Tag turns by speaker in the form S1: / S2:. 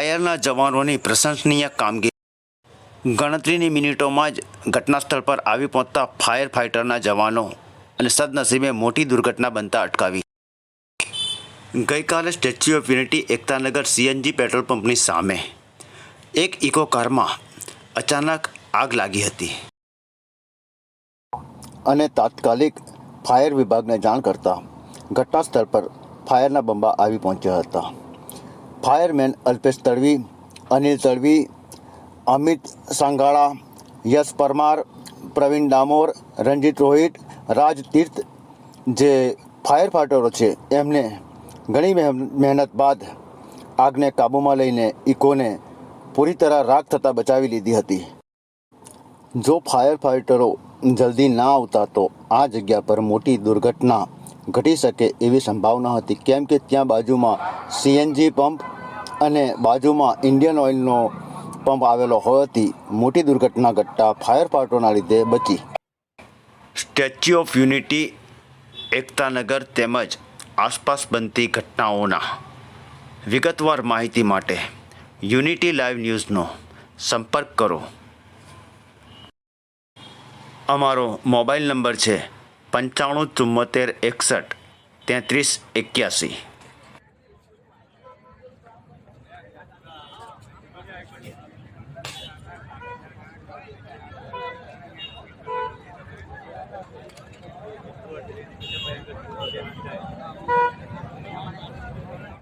S1: ફાયરના જવાનોની પ્રશંસનીય કામગીરી. ગણતરીની મિનિટોમાં જ ઘટના સ્થળ પર આવી પહોંચતા ફાયર ફાઇટરના જવાનો અને સદનસીબે મોટી દુર્ઘટના બનતા અટકાવી. ગઈકાલે statue of unity, Ektanagar CNG petrol પંપની સામે એક ઇકો કારમાં અચાનક આગ લાગી હતી.
S2: અને તાત્કાલિક ફાયર વિભાગને જાણ કરતા ઘટનાસ્થળ પર ફાયરના બંબા આવી પહોંચ્યા હતા. ફાયરમેન અલ્પેશ તડવી, અનિલ તડવી, અમિત સાંગાળા, યશ પરમાર, પ્રવીણ ડામોર રણજીત રોહિત, રાજ તીર્થ જે ફાયર ફાઈટરો છે, એમને ઘણી મહેન- મહેનત બાદ આગને કાબૂમાં લઈને ઇકોને પૂરી તરહ રાખ થતાં બચાવી લીધી હતી. જો ફાયર ફાઇટરો જલ્દી ના આવતા તો આ જગ્યા પર મોટી દુર્ઘટના ઘટી શકે એવી સંભાવના હતી. કેમ કે ત્યાં બાજુમાં સીએનજી પંપ અને બાજુમાં ઇન્ડિયન ઓઇલનો પંપ આવેલો હોવાથી મોટી દુર્ઘટના ઘટતા ફાયર પાર્ટોના લીધે બચી.
S1: સ્ટેચ્યુ ઓફ યુનિટી, એકતાનગર તેમજ આસપાસ બનતી ઘટનાઓના વિગતવાર માહિતી માટે યુનિટી લાઈવ ન્યૂઝનો સંપર્ક કરો. અમારો મોબાઈલ નંબર છે પંચાણું ચુમ્મોતેર એકસઠ તેત્રીસ એક્યાસી. Thank you.